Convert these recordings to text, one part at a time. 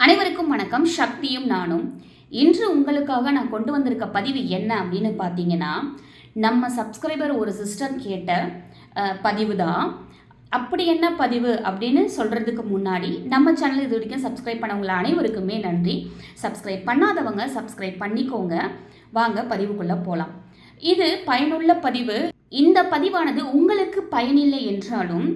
அனைவருக்கும் வணக்கம். சக்தியும் நானும். இன்று உங்களுக்காக நான் கொண்டு வந்திருக்க பதிவு என்ன அப்படின்னு பார்த்தீங்கன்னா நம்ம சப்ஸ்கிரைபர் ஒரு சிஸ்டர் கேட்ட பதிவு தான். அப்படி என்ன பதிவு அப்படின்னு சொல்கிறதுக்கு முன்னாடி நம்ம சேனல் இது வரைக்கும் சப்ஸ்கிரைப் பண்ணவங்கள அனைவருக்குமே நன்றி. சப்ஸ்கிரைப் பண்ணாதவங்க சப்ஸ்கிரைப் பண்ணிக்கோங்க. வாங்க பதிவுக்குள்ளே போகலாம் இது பயனுள்ள பதிவு. இந்த பதிவானது உங்களுக்கு பயனில்லை என்றாலும்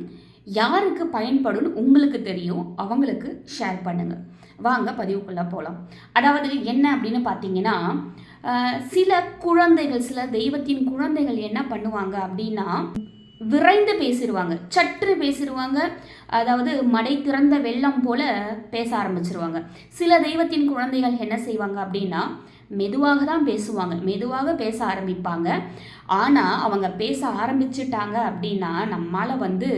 யாருக்கு பயன்படும் உங்களுக்கு தெரியும் அவங்களுக்கு ஷேர் பண்ணுங்கள் வாங்க பதிவுக்குள்ளே போகலாம் அதாவது என்ன அப்படின்னு பார்த்தீங்கன்னா சில குழந்தைகள் சில தெய்வத்தின் குழந்தைகள் என்ன பண்ணுவாங்க அப்படின்னா விரைந்து பேசிடுவாங்க. சற்று பேசிடுவாங்க. அதாவது மடை திறந்த வெள்ளம் போல பேச ஆரம்பிச்சிருவாங்க. சில தெய்வத்தின் குழந்தைகள் என்ன செய்வாங்க அப்படின்னா மெதுவாக தான் பேசுவாங்க. மெதுவாக பேச ஆரம்பிப்பாங்க. ஆனால் அவங்க பேச ஆரம்பிச்சிட்டாங்க அப்படின்னா நம்மால் வந்து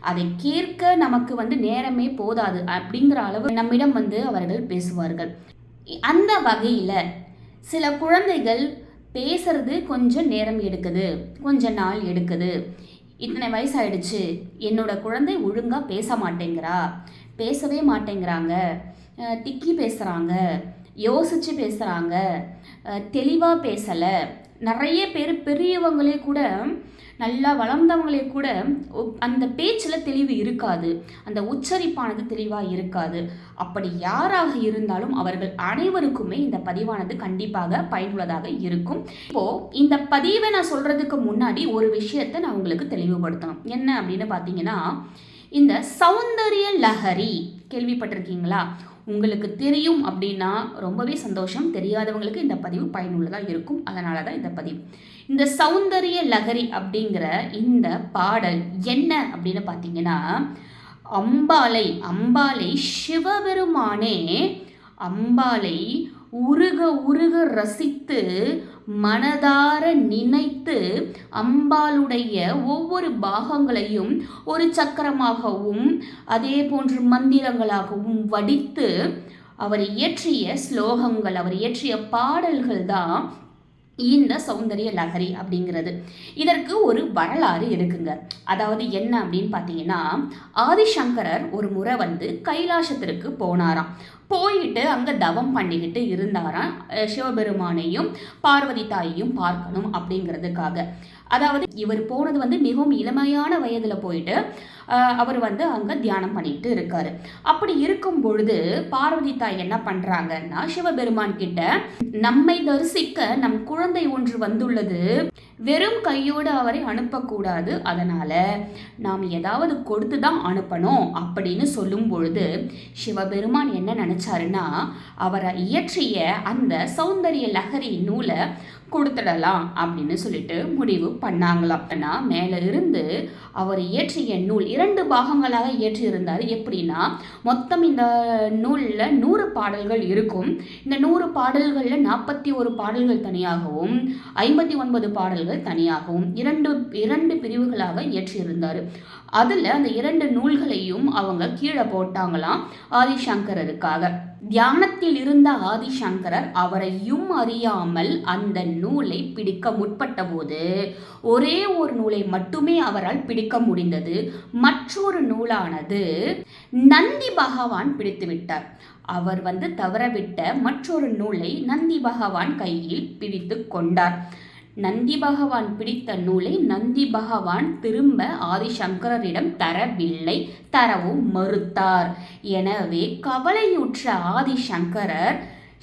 அதை கேட்க நமக்கு வந்து நேரமே போதாது அப்படிங்கிற அளவு நம்மிடம் வந்து அவர்கள் பேசுவார்கள். அந்த வகையில் சில குழந்தைகள் பேசுறது கொஞ்சம் நேரம் எடுக்குது. கொஞ்ச நாள் எடுக்குது. இத்தனை வயசாயிடுச்சு. என்னோட குழந்தை ஒழுங்காக பேச மாட்டேங்கிறா. பேசவே மாட்டேங்கிறாங்க. திக்கி பேசுகிறாங்க யோசித்து பேசுகிறாங்க தெளிவாக பேசலை. நிறைய பேர் பெரியவங்களே கூட நல்லா வளர்ந்தவங்களே கூட அந்த பேச்சில் தெளிவு இருக்காது. அந்த உச்சரிப்பானது தெளிவாக இருக்காது. அப்படி யாராக இருந்தாலும் அவர்கள் அனைவருக்குமே இந்த பதிவானது கண்டிப்பாக பயனுள்ளதாக இருக்கும். இப்போது இந்த பதிவை நான் சொல்கிறதுக்கு முன்னாடி ஒரு விஷயத்தை நான் உங்களுக்கு தெளிவுபடுத்தணும். என்ன அப்படின்னு பார்த்தீங்கன்னா இந்த சௌந்தரிய லஹரி கேள்விப்பட்டிருக்கீங்களா? உங்களுக்கு தெரியும் அப்படின்னா ரொம்பவே சந்தோஷம். தெரியாதவங்களுக்கு இந்த பதிவு பயனுள்ளதாக இருக்கும். அதனால தான் இந்த பதிவு. இந்த சௌந்தரிய லகரி அப்படிங்கிற இந்த பாடல் என்ன அப்படின்னு பார்த்தீங்கன்னா அம்பாலை அம்பாலை சிவபெருமானே அம்பாலை உருக உருக ரசித்து மனதார நினைத்து அம்பாளுடைய ஒவ்வொரு பாகங்களையும் ஒரு சக்கரமாகவும் அதே போன்று மந்திரங்களாகவும் வடித்து அவர் இயற்றிய ஸ்லோகங்கள் அவர் இயற்றிய பாடல்கள் தான் இந்த சௌந்தரிய லகரி அப்படிங்கிறது. இதற்கு ஒரு வரலாறு இருக்குங்க. அதாவது என்ன அப்படின்னு பார்த்தீங்கன்னா ஆதிசங்கரர் ஒரு முறை வந்து கைலாசத்திற்கு போனாராம். போயிட்டு அங்கே தவம் பண்ணிக்கிட்டு இருந்தாராம். சிவபெருமானையும் பார்வதி தாயையும் பார்க்கணும் அப்படிங்கிறதுக்காக. அதாவது இவர் போனது வந்து மிகவும் இளமையான வயதில் போயிட்டு அவர் வந்து அங்கே தியானம் பண்ணிட்டு இருக்காரு. அப்படி இருக்கும் பொழுது பார்வதி தாய் என்ன பண்ணுறாங்கன்னா சிவபெருமான் கிட்ட நம்மை தரிசிக்க நம் குழந்தை ஒன்று வந்துள்ளது. வெறும் கையோடு அவரை அனுப்பக்கூடாது. அதனால நாம் ஏதாவது கொடுத்து தான் அனுப்பணும். அப்படின்னு சொல்லும் பொழுது சிவபெருமான் என்ன நினைச்சாருன்னா அவரை இயற்றிய அந்த சௌந்தரிய லஹரி நூலை கொடுத்துடலாம் அப்படின்னு சொல்லிட்டு முடிவு பண்ணாங்களாம். ஏன்னா மேலே இருந்து அவர் இயற்றிய நூல் இரண்டு பாகங்களாக இயற்றியிருந்தார். எப்படின்னா மொத்தம் இந்த நூலில் நூறு பாடல்கள் இருக்கும். இந்த நூறு பாடல்களில் நாற்பத்தி ஒரு பாடல்கள் தனியாகவும் ஐம்பத்தி ஒன்பது பாடல்கள் தனியாகவும் இரண்டு இரண்டு பிரிவுகளாக இயற்றியிருந்தார். அதில் அந்த இரண்டு நூல்களையும் அவங்க கீழே போட்டாங்களாம் ஆதிசங்கரருக்காக. தியானத்தில் இருந்த ஆதிசங்கரர் அவரையும் அறியாமல் அந்த நூலை பிடிக்க முற்பட்டபோது ஒரே ஒரு நூலை மட்டுமே அவரால் பிடிக்க முடிந்தது. மற்றொரு நூலானது நந்தி பகவான் பிடித்துவிட்டார் அவர் வந்து தவறவிட்ட மற்றொரு நூலை நந்தி பகவான் கையில் பிடித்து கொண்டார். நந்தி பகவான் பிடித்த நூலை நந்தி பகவான் திரும்ப ஆதிசங்கரரிடம் தரவில்லை தரவும் மறுத்தார். எனவே கவலையுற்ற ஆதிசங்கரர்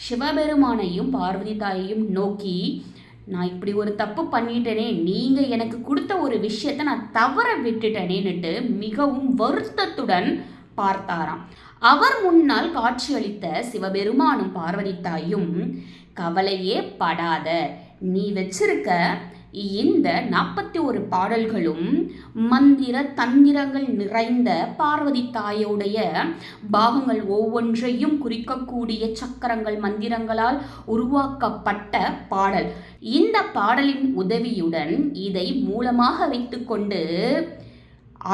சிவபெருமானையும் பார்வதி தாயையும் நோக்கி நான் இப்படி ஒரு தப்பு பண்ணிட்டேனே நீங்கள் எனக்கு கொடுத்த ஒரு விஷயத்தை நான் தவற விட்டுட்டேனேன்னுட்டு மிகவும் வருத்தத்துடன் பார்த்தாராம். அவர் முன்னால் காட்சியளித்த சிவபெருமானும் பார்வதி தாயும் கவலையே படாத நீ வச்சிருக்க இந்த நாற்பத்தி ஒரு பாடல்களும் மந்திர தந்திரங்கள் நிறைந்த பார்வதி தாயோடைய பாகங்கள் ஒவ்வொன்றையும் குறிக்கக்கூடிய சக்கரங்கள் மந்திரங்களால் உருவாக்கப்பட்ட பாடல். இந்த பாடலின் உதவியுடன் இதை மூலமாக வைத்துக்கொண்டு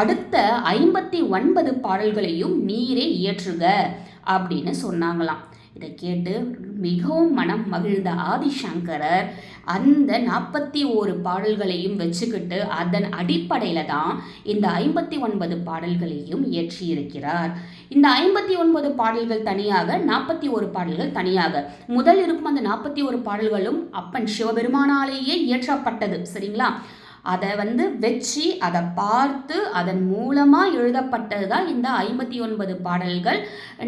அடுத்த ஐம்பத்தி ஒன்பது பாடல்களையும் நீரே இயற்றுக அப்படின்னு சொன்னாங்களாம். இதை கேட்டு மிகவும் மனம் மகிழ்ந்த ஆதிசங்கரர் அந்த நாற்பத்தி ஓரு பாடல்களையும் வச்சுக்கிட்டு அதன் அடிப்படையில் தான் இந்த ஐம்பத்தி ஒன்பது பாடல்களையும் இயற்றியிருக்கிறார். இந்த ஐம்பத்தி ஒன்பது பாடல்கள் தனியாக நாற்பத்தி ஒரு பாடல்கள் தனியாக. முதல் இருக்கும் அந்த நாற்பத்தி ஒரு பாடல்களும் அப்பன் சிவபெருமானாலேயே இயற்றப்பட்டது. சரிங்களா? அதை வந்து வச்சு அதை பார்த்து அதன் மூலமாக எழுதப்பட்டது தான் இந்த ஐம்பத்தி ஒன்பது பாடல்கள்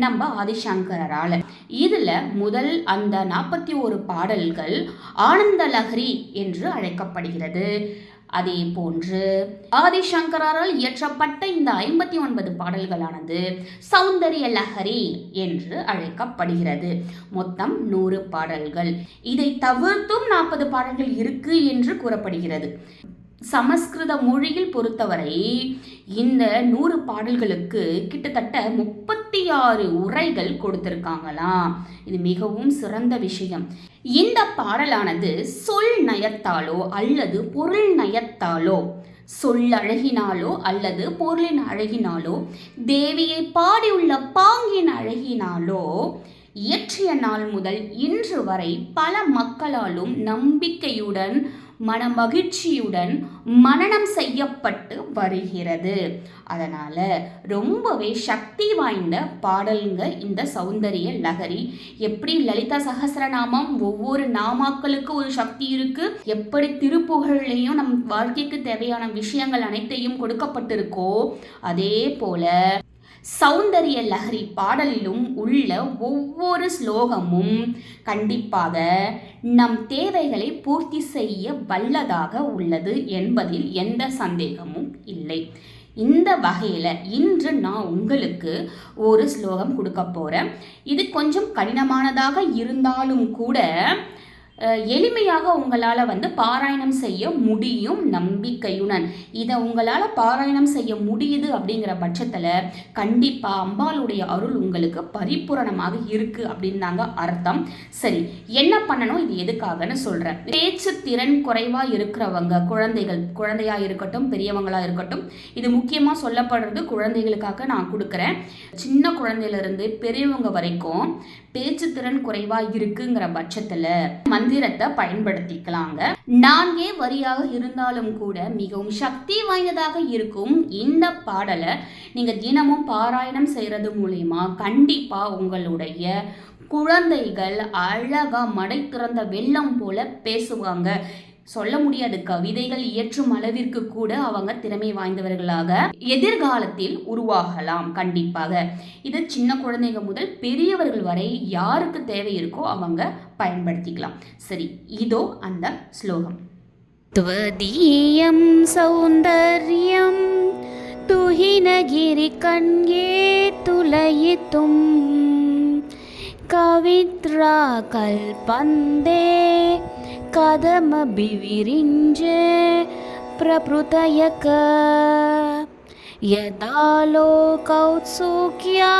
நம்ம ஆதிசங்கரால் இதில் முதல் அந்த நாற்பத்தி ஒரு பாடல்கள் ஆனந்த லஹரி என்று அழைக்கப்படுகிறது. அதே போன்று ஆதிசங்கரால் இயற்றப்பட்ட இந்த ஐம்பத்தி ஒன்பது பாடல்களானது சௌந்தரிய லஹரி என்று அழைக்கப்படுகிறது. மொத்தம் நூறு பாடல்கள். இதை தவிர்த்தும் நாற்பது பாடல்கள் இருக்கு என்று கூறப்படுகிறது. சமஸ்கிருத மொழியில் பொறுத்தவரை இந்த நூறு பாடல்களுக்கு கிட்டத்தட்ட முப்பத்தி ஆறு உரைகள் கொடுத்திருக்காங்களாம். இது மிகவும் சிறந்த விஷயம். இந்த பாடலானது சொல் நயத்தாலோ அல்லது பொருள் நயத்தாலோ சொல்லழகினாலோ அல்லது பொருளின் அழகினாலோ தேவியை பாடியுள்ள பாங்கின் அழகினாலோ இயற்றிய நாள் முதல் இன்று வரை பல மக்களாலும் நம்பிக்கையுடன் மனமகிழ்ச்சியுடன் மனனம் செய்யப்பட்டு வருகிறது. அதனால் ரொம்பவே சக்தி வாய்ந்த பாடலுங்க இந்த சௌந்தரிய லகரி எப்படி லலிதா சகசரநாமம் ஒவ்வொரு நாமாக்களுக்கு ஒரு சக்தி இருக்கு எப்படி திருப்புகழ்லையும் நம் வாழ்க்கைக்கு தேவையான விஷயங்கள் அனைத்தையும் கொடுக்கப்பட்டிருக்கோ அதே போல சௌந்தரிய லஹரி பாடலிலும் உள்ள ஒவ்வொரு ஸ்லோகமும் கண்டிப்பாக நம் தேவைகளை பூர்த்தி செய்ய வல்லதாக உள்ளது என்பதில் எந்த சந்தேகமும் இல்லை. இந்த வகையில் இன்று நான் உங்களுக்கு ஒரு ஸ்லோகம் கொடுக்க போகிறேன் இது கொஞ்சம் கடினமானதாக இருந்தாலும் கூட எளிமையாக உங்களால் வந்து பாராயணம் செய்ய முடியும் நம்பிக்கையுடன். இதை உங்களால் பாராயணம் செய்ய முடியுது அப்படிங்கிற பட்சத்தில் கண்டிப்பாக அம்பாளுடைய அருள் உங்களுக்கு பரிபூரணமாக இருக்குது அப்படின்னாங்க அர்த்தம். சரி என்ன பண்ணணும்? இது எதுக்காகன்னு சொல்கிறேன் பேச்சு திறன் குறைவாக இருக்கிறவங்க குழந்தைகள் குழந்தையாக இருக்கட்டும் பெரியவங்களாக இருக்கட்டும் இது முக்கியமாக சொல்லப்படுறது குழந்தைகளுக்காக நான் கொடுக்குறேன். சின்ன குழந்தையிலிருந்து பெரியவங்க வரைக்கும் பேச்சு திறன் குறைவாக இருக்குங்கிற பட்சத்தில் மந்திரத்தை பயன்படுத்திக்கலாங்க. நான்கே வரியாக இருந்தாலும் கூட மிகவும் சக்தி வாய்ந்ததாக இருக்கும் இந்த பாடலை நீங்கள் தினமும் பாராயணம் செய்கிறது மூலயமா கண்டிப்பாக உங்களுடைய குழந்தைகள் அழகா மடை திறந்த வெள்ளம் போல பேசுவாங்க. சொல்ல முடியாது. கவிதைகள் இயற்றும் அளவிற்கு கூட அவங்க திறமை வாய்ந்தவர்களாக எதிர்காலத்தில் உருவாகலாம். கண்டிப்பாக. இது சின்ன குழந்தைங்க முதல் பெரியவர்கள் வரை யாருக்கு தேவை இருக்கோ அவங்க பயன்படுத்திக்கலாம். சரி இதோ அந்த ஸ்லோகம். துவதியம் சௌந்தர்யம் துஹினகிரி கண்கே துலயித்தும் கவித்ரா கல்பந்தே कदमभिविरिञ्जे प्रपृतयक यदा लोकौत्सुक्या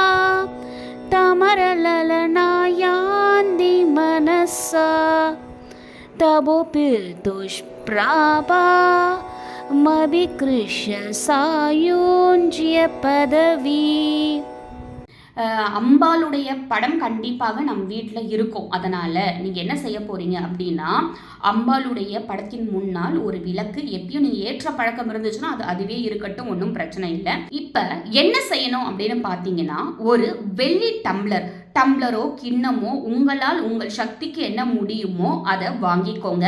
तमरलनायान्दिमनसा तवोऽपि दुष्प्रापा दुष्प्रापामभि सायुञ्ज्य पदवी அம்பாளுடைய படம் கண்டிப்பாக நம் வீட்டில் இருக்கும். அதனால் நீங்கள் என்ன செய்ய போகிறீங்க அப்படின்னா அம்பாளுடைய படத்தின் முன்னால் ஒரு விளக்கு எப்பயும் நீங்கள் ஏற்ற பழக்கம் இருந்துச்சுன்னா அது அதுவே இருக்கட்டும் ஒன்றும் பிரச்சனை இல்லை. இப்போ என்ன செய்யணும் அப்படின்னு பார்த்தீங்கன்னா ஒரு வெள்ளி டம்ளர் டம்ளரோ கிண்ணமோ உங்களால் உங்கள் சக்திக்கு என்ன முடியுமோ அதை வாங்கிக்கோங்க.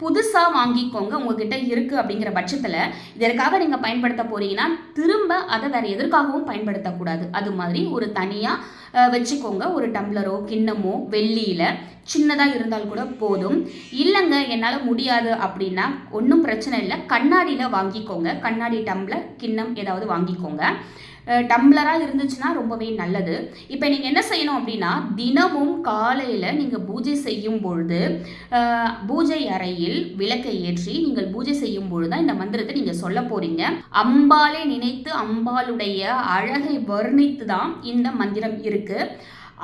புதுசாக வாங்கிக்கோங்க உங்ககிட்ட இருக்குது அப்படிங்கிற பட்சத்தில் இதற்காக நீங்கள் பயன்படுத்த போறீங்கன்னா திரும்ப அதை வேறு எதற்காகவும் பயன்படுத்தக்கூடாது அது மாதிரி ஒரு தனியாக வச்சுக்கோங்க. ஒரு டம்ளரோ கிண்ணமோ வெள்ளியில் சின்னதாக இருந்தால் கூட போதும். இல்லைங்க என்னால் முடியாது அப்படின்னா ஒன்றும் பிரச்சனை இல்லை. கண்ணாடியில் வாங்கிக்கோங்க. கண்ணாடி டம்ளர் கிண்ணம் ஏதாவது வாங்கிக்கோங்க. டம்ளராக இருந்துச்சுன்னா ரொம்பவே நல்லது. இப்போ நீங்கள் என்ன செய்யணும் அப்படின்னா தினமும் காலையில் நீங்கள் பூஜை செய்யும் பொழுது பூஜை அறையில் விளக்கை ஏற்றி நீங்கள் பூஜை செய்யும் பொழுது தான் இந்த மந்திரத்தை நீங்கள் சொல்ல போகிறீங்க அம்பாலை நினைத்து அம்பாளுடைய அழகை வர்ணித்து தான் இந்த மந்திரம் இருக்குது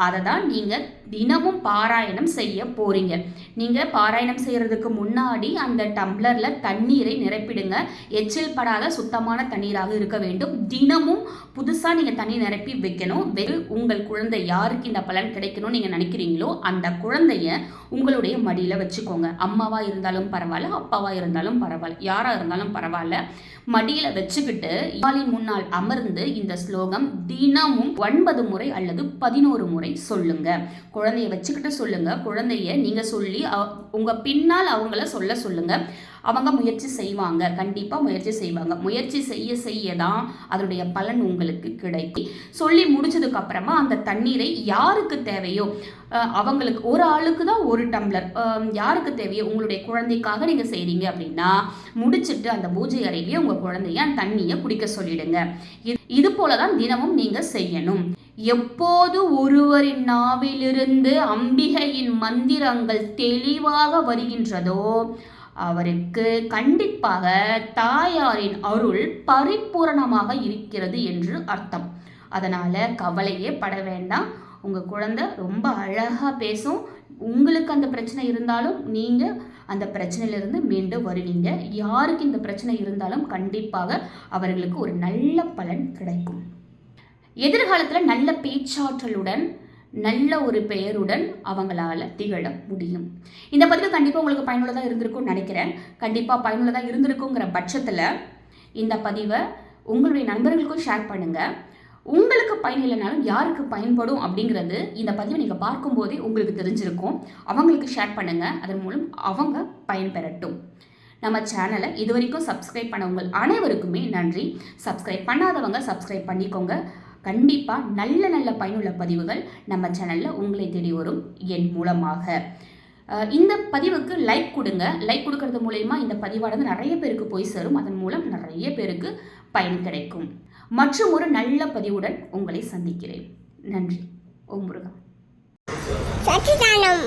அதை தான் நீங்கள் தினமும் பாராயணம் செய்ய போகிறீங்க நீங்கள் பாராயணம் செய்கிறதுக்கு முன்னாடி அந்த டம்ளரில் தண்ணீரை நிரப்பிடுங்க. எச்சில் படாத சுத்தமான தண்ணீராக இருக்க வேண்டும். தினமும் புதுசாக நீங்கள் தண்ணி நிரப்பி வைக்கணும். வெறும் உங்கள் குழந்தை யாருக்கு இந்த பலன் கிடைக்கணும்னு நீங்கள் நினைக்கிறீங்களோ அந்த குழந்தைய உங்களுடைய மடியில் வச்சுக்கோங்க. அம்மாவாக இருந்தாலும் பரவாயில்ல அப்பாவாக இருந்தாலும் பரவாயில்ல யாராக இருந்தாலும் பரவாயில்ல. மடியில் வச்சுக்கிட்டு யாழின் முன்னால் அமர்ந்து இந்த ஸ்லோகம் தினமும் ஒன்பது முறை அல்லது பதினோரு முறை சொல்லுங்க. குழந்தைய வச்சுக்கிட்டு சொல்லுங்க. குழந்தைய நீங்க சொல்லி உங்க பின்னால் அவங்கள சொல்ல சொல்லுங்க. அவங்க முயற்சி செய்வாங்க. கண்டிப்பாக முயற்சி செய்வாங்க. முயற்சி செய்ய செய்ய தான் அதனுடைய பலன் உங்களுக்கு கிடைக்கும். சொல்லி முடிச்சதுக்கு அப்புறமா அந்த தண்ணீரை யாருக்கு தேவையோ அவங்களுக்கு ஒரு ஆளுக்கு தான் ஒரு டம்ளர். யாருக்கு தேவையோ உங்களுடைய குழந்தைக்காக நீங்கள் செய்கிறீங்க அப்படின்னா முடிச்சிட்டு அந்த பூஜை அறையிலேயே உங்கள் குழந்தைய தண்ணியை குடிக்க சொல்லிடுங்க. இது- இது போல தான் தினமும் நீங்கள் செய்யணும். எப்போது ஒருவரின் நாவிலிருந்து அம்பிகையின் மந்திரங்கள் தெளிவாக வருகின்றதோ அவருக்கு கண்டிப்பாக தாயாரின் அருள் பரிபூரணமாக இருக்கிறது என்று அர்த்தம். அதனால் கவலையே பட வேண்டாம். உங்கள் குழந்தை ரொம்ப அழகாக பேசும். உங்களுக்கு அந்த பிரச்சனை இருந்தாலும் நீங்கள் அந்த பிரச்சனையிலிருந்து மீண்டு வருவீங்க. யாருக்கு இந்த பிரச்சனை இருந்தாலும் கண்டிப்பாக அவர்களுக்கு ஒரு நல்ல பலன் கிடைக்கும். எதிர்காலத்தில் நல்ல பேச்சாற்றலுடன் நல்ல ஒரு பெயருடன் அவங்களால திகழ முடியும். இந்த பதிவு கண்டிப்பாக உங்களுக்கு பயனுள்ளதாக இருந்திருக்கும்னு நினைக்கிறேன். கண்டிப்பாக பயனுள்ளதாக இருந்திருக்குங்கிற பட்சத்தில் இந்த பதிவை உங்களுடைய நண்பர்களுக்கும் ஷேர் பண்ணுங்கள் உங்களுக்கு பயன் இல்லைனாலும் யாருக்கு பயன்படும் அப்படிங்கிறது இந்த பதிவை நீங்கள் பார்க்கும்போதே உங்களுக்கு தெரிஞ்சிருக்கும். அவங்களுக்கு ஷேர் பண்ணுங்கள் அதன் மூலம் அவங்க பயன்பெறட்டும். நம்ம சேனலை இது வரைக்கும் சப்ஸ்கிரைப் பண்ண உங்கள் அனைவருக்குமே நன்றி. சப்ஸ்கிரைப் பண்ணாதவங்க சப்ஸ்கிரைப் பண்ணிக்கோங்க. கண்டிப்பாக நல்ல நல்ல பயனுள்ள பதிவுகள் நம்ம சேனலில் உங்களை தேடி வரும் என் மூலமாக. இந்த பதிவுக்கு லைக் கொடுங்க. லைக் கொடுக்கறது மூலயமா இந்த பதிவானது நிறைய பேருக்கு போய் சேரும். அதன் மூலம் நிறைய பேருக்கு பயன் கிடைக்கும். மற்றும் ஒரு நல்ல பதிவுடன் உங்களை சந்திக்கிறேன். நன்றி. ஓம் முருகா. சச்சிதானம்.